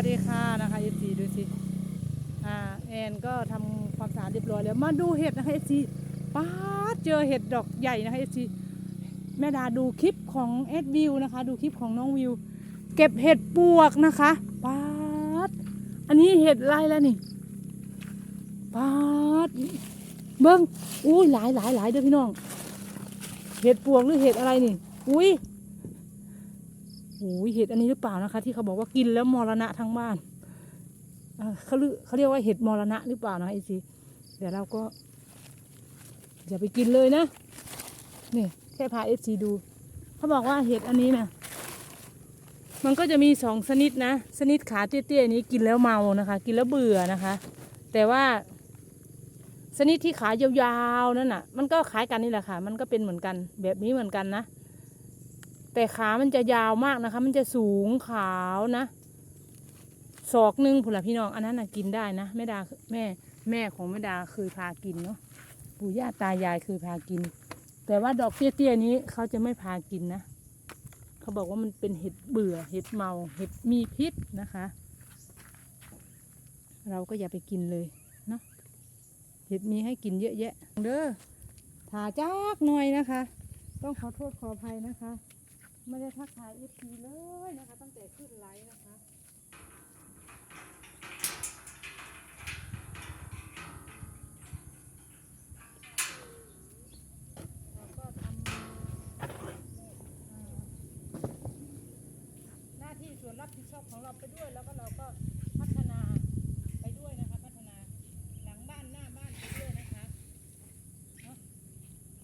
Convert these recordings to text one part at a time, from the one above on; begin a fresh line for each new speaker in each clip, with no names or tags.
วัสดีค่ะนะคะเอฟซีดูสิอ่าแอนก็ทำความสะอาดเรียบร้อยแล้วมาดูเห็ดนะคะเอฟซีป้าดเจอเห็ดดอกใหญ่นะคะเอฟซีแม่ดาดูคลิปของเอ็ดวิวนะคะ ดูคลิปของน้องวิว เก็บเห็ดปวกนะคะป้าดอันนี้เห็ดอะไรแล้วนี่ป้าดเบิ้งอุ้ยหลายหลายหลายเด้อพี่น้อง เห็ดปวกหรือเห็ดอะไรนี่ อุ้ย โอ้ยเห็ดอันนี้หรือเปล่านะคะ ที่เขาบอกว่ากินแล้วมรณะทั้งบ้านเขาเรียกเขาเรียกว่าเห็ดมรณะหรือเปล่านะไอซีเดี๋ยวเราก็ อย่าไปกินเลยนะนี่แค่พาเอฟซีดู เขาบอกว่าเห็ดอันนี้นะมันก็จะมีสองชนิดนะชนิดขาเตี้ยๆนี้กินแล้วเมานะคะ กินแล้วเบื่อนะคะ แต่ว่าชนิดที่ขายาวๆนั่นน่ะ มันก็คล้ายกันนี่แหละค่ะ มันก็เป็นเหมือนกันแบบนี้เหมือนกันนะ แต่ขามันจะยาวมากนะคะ มันจะสูงขาวนะ ศอกหนึ่งผุนละพี่น้อง อันนั้นนะกินได้นะแม่ดาแม่แม่ของแม่ดาเคยพากินเนาะปู่ย่าตายายเคยพากิน แต่ว่าดอกเตี้ยๆนี้เขาจะไม่พากินนะเขาบอกว่ามันเป็นเห็ดเบื่อเห็ดเมาเห็ดมีพิษนะคะ เราก็อย่าไปกินเลยเนาะเห็ดมีให้กินเยอะแยะ เด้อถาจักหน่อยนะคะ ต้องขอโทษขออภัยนะคะ ไม่ได้ทักทายเอฟซีเลยนะคะ ตั้งแต่ขึ้นไลฟ์นะคะเราก็ทำหน้าที่ส่วนรับผิดชอบของเราไปด้วยแล้วก็เราก็พัฒนาไปด้วยนะคะ พัฒนาหลังบ้านหน้าบ้านไปด้วยนะคะเนาะ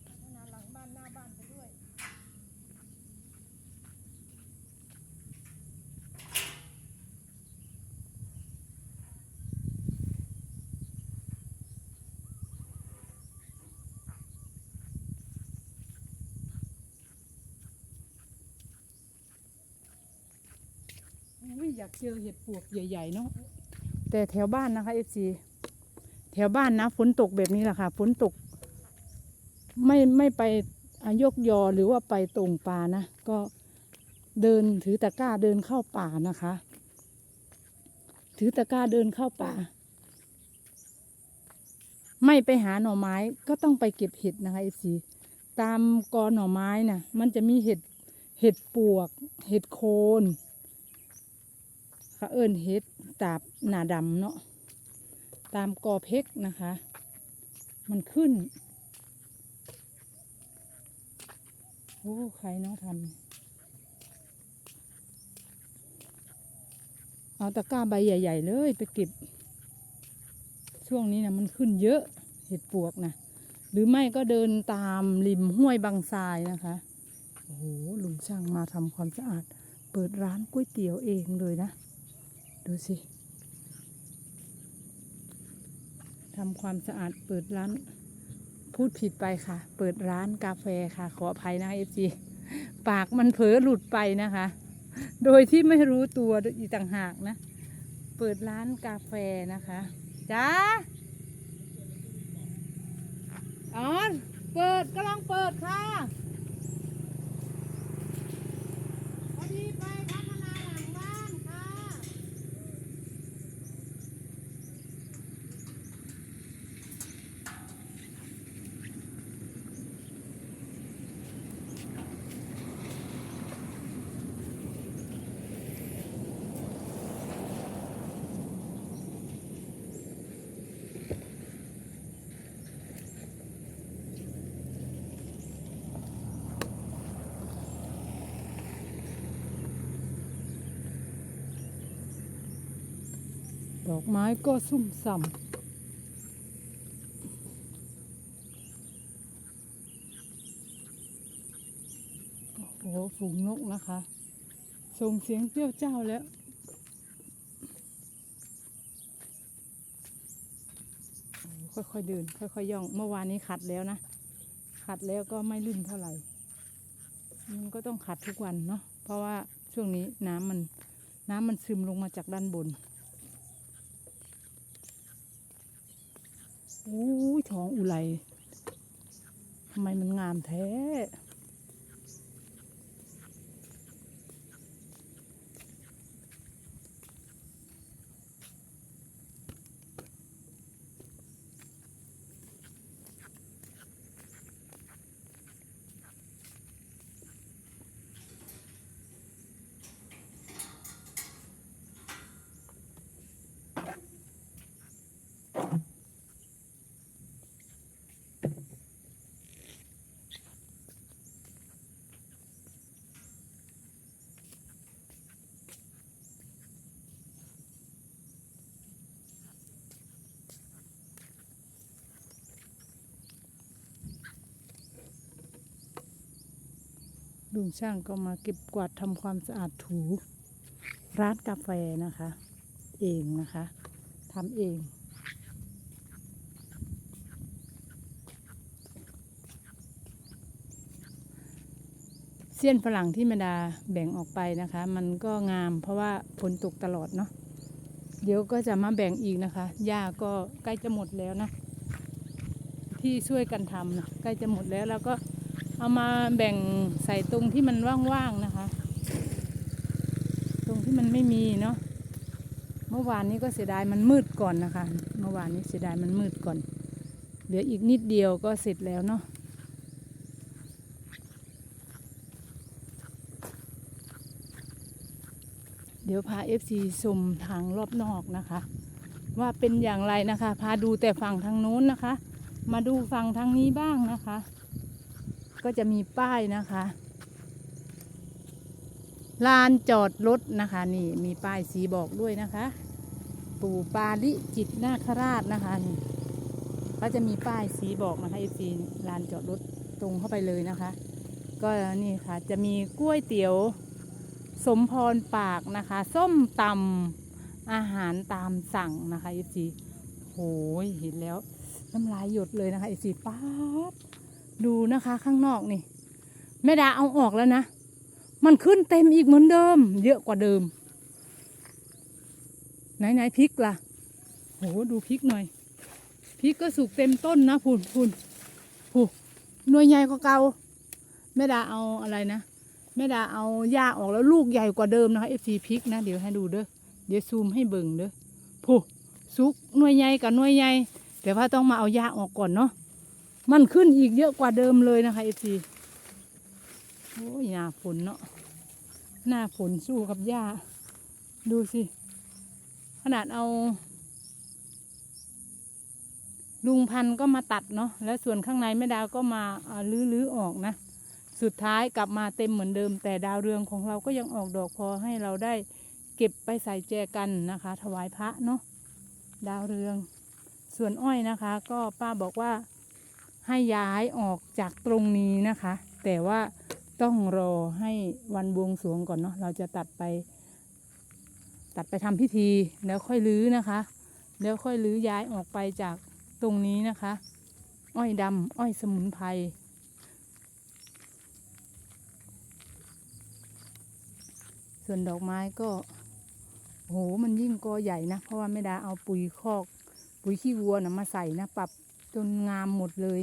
พัฒนาหลังบ้านหน้าบ้านไปด้วย อุ๊ยอยากเจอเห็ดปวกใหญ่ๆเนาะแต่แถวบ้านนะคะเอฟซีแถวบ้านนะฝนตกแบบนี้แหละค่ะฝนตก ไม่ไม่ไปยกยอหรือว่าไปตรงป่านะก็เดินถือตะกร้าเดินเข้าป่านะคะ ถือตะกร้าเดินเข้าป่า ไม่ไปหาหน่อไม้ก็ต้องไปเก็บเห็ดนะคะเอฟซีตามกอหน่อไม้น่ะ มันจะมีเห็ดเห็ดปวก เห็ดโคน เขาเอิ้นเฮ็ดตาบหนาดำเนาะตามกอเพกนะคะ มันขึ้น โอ้ใครเนาะทำเอาตะกร้าใบใหญ่ ๆ เลยไปเก็บ ช่วงนี้นะมันขึ้นเยอะเห็ดปวกนะหรือไม่ก็เดินตามริมห้วยบางทรายนะคะ โอ้โหลุงช่างมาทำความสะอาด เปิดร้านก๋วยเตี๋ยวเองเลยนะ ดูสิทำความสะอาดเปิดร้าน พูดผิดไปค่ะ เปิดร้านกาแฟค่ะ ขออภัยนะเอฟซีปากมันเผลอหลุดไปนะคะ โดยที่ไม่รู้ตัวอีต่างหากนะ เปิดร้านกาแฟนะคะจ้าอ๋อเปิดกำลังเปิดค่ะพอดีไปพัฒนาหลังบ้านค่ะ ดอกไม้ก็ซุ่มส่ำโอ้โหฝูงนกนะคะ ส่งเสียงเปรี้ยวเจ้าแล้วโอ้โหค่อยๆเดิน ค่อยๆย่อง เมื่อวานนี้ขัดแล้วนะ ขัดแล้วก็ไม่ลื่นเท่าไหร่ มันก็ต้องขัดทุกวันเนาะ เพราะว่าช่วงนี้น้ำมัน น้ำมันซึมลงมาจากด้านบน โอ้ยท้องอุไรทำไมมันงามแท้ ลุงช่างก็มาเก็บกวาดทำความสะอาดถู ร้านกาแฟนะคะ เองนะคะทำเองเสี้ยนฝรั่งที่แมดาแบ่งออกไปนะคะ มันก็งามเพราะว่าฝนตกตลอดเนาะเดี๋ยวก็จะมาแบ่งอีกนะคะหญ้าก็ใกล้จะหมดแล้วนะ ที่ช่วยกันทำนะใกล้จะหมดแล้วแล้วก็ เอามาแบ่งใส่ตรงที่มันว่างๆนะคะ ตรงที่มันไม่มีเนาะเมื่อวานนี้ก็เสียดายมันมืดก่อนนะคะ เมื่อวานนี้เสียดายมันมืดก่อน เหลืออีกนิดเดียวก็เสร็จแล้วเนาะเดี๋ยวพา FC ชมทางรอบนอกนะคะ ว่าเป็นอย่างไรนะคะ พาดูแต่ฝั่งทางนู้นนะคะ มาดูฝั่งทางนี้บ้างนะคะ ก็จะมีป้ายนะคะ ลานจอดรถนะคะ นี่มีป้ายสีบอกด้วยนะคะ ปู่ปาลิจิตนาคราชนะคะนี่ก็จะมีป้ายสีบอกนะคะ FC ลานจอดรถตรงเข้าไปเลยนะคะ ก็นี่ค่ะจะมีกล้วยเตี๋ยวสมพรปากนะคะ ส้มตำอาหารตามสั่งนะคะเอซีโหยเห็นแล้วน้ำลายหยดเลยนะคะเอซีป๊าด ดูนะคะข้างนอกนี่แม่ดาเอาออกแล้วนะ มันขึ้นเต็มอีกเหมือนเดิม เยอะกว่าเดิม ไหนไหนพริกล่ะโหดูพริกหน่อยพริกก็สุกเต็มต้นนะพูนพูนพูหน่วยใหญ่กว่าเก่าแม่ดาเอาอะไรนะแม่ดาเอาหญ้าออกแล้วลูกใหญ่กว่าเดิมนะคะเอฟซีพริกนะเดี๋ยวให้ดูเด้อเดี๋ยวซูมให้เบิ่งเด้อผู้ซุกหน่วยใหญ่กับหน่วยใหญ่แต่ว่าต้องมาเอาหญ้าออกก่อนเนาะ มันขึ้นอีกเยอะกว่าเดิมเลยนะคะเอฟซีโอ้ยหน้าฝนเนาะหน้าฝนสู้กับหญ้า ดูสิ ขนาดเอา ลุงพันก็มาตัดเนาะแล้วส่วนข้างในแม่ดาวก็มาลื้อๆออกนะ สุดท้ายกลับมาเต็มเหมือนเดิม แต่ดาวเรืองของเราก็ยังออกดอกพอให้เราได้เก็บไปใส่แจกันนะคะ ถวายพระเนาะดาวเรือง ส่วนอ้อยนะคะ ก็ป้าบอกว่า ให้ย้ายออกจากตรงนี้นะคะ แต่ว่าต้องรอให้วันบวงสรวงก่อนเนาะเราจะตัดไป ตัดไปทำพิธีแล้วค่อยรื้อนะคะ แล้วค่อยรื้อย้ายออกไปจากตรงนี้นะคะ อ้อยดำอ้อยสมุนไพรส่วนดอกไม้ก็โหมันยิ่งกอใหญ่นะ เพราะว่าไม่ได้เอาปุ๋ยคอก ปุ๋ยขี้วัวนะมาใส่นะ ปรับจนงามหมดเลย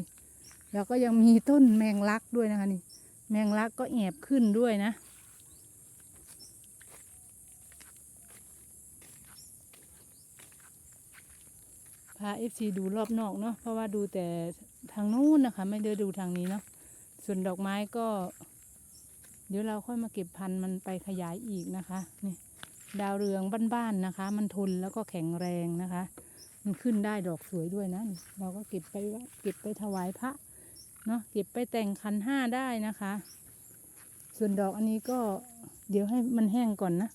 แล้วก็ยังมีต้นแมงลักด้วยนะคะนี่ แมงลักก็แอบขึ้นด้วยนะ พาเอฟซีดูรอบนอกเนาะ เพราะว่าดูแต่ทางนู้นนะคะ ไม่ได้ดูทางนี้เนาะ ส่วนดอกไม้ก็ เดี๋ยวเราค่อยมาเก็บพันธุ์มันไปขยายอีกนะคะ นี่ดาวเรืองบ้านๆนะคะ มันทนแล้วก็แข็งแรงนะคะ มันขึ้นได้ดอกสวยด้วยนะ เราก็เก็บไปเก็บไปถวายพระ เนาะเก็บไปแต่งคันห้าได้นะคะ ส่วนดอกอันนี้ก็เดี๋ยวให้มันแห้งก่อนนะ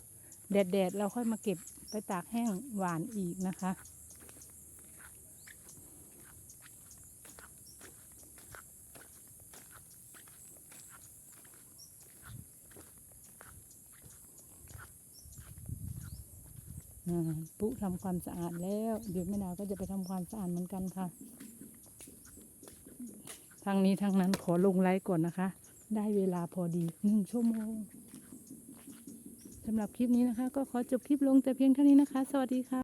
แดดๆเราค่อยมาเก็บไปตากแห้งหวานอีกนะคะปุ๊ทำความสะอาดแล้ว เดี๋ยวแม่ดาก็จะไปทำความสะอาดเหมือนกันค่ะ ทางนี้ทางนั้นขอลงไลฟ์ก่อนนะคะ ได้เวลาพอดีหนึ่งชั่วโมงสำหรับคลิปนี้นะคะ ก็ขอจบคลิปลงแต่เพียงเท่านี้นะคะ สวัสดีค่ะ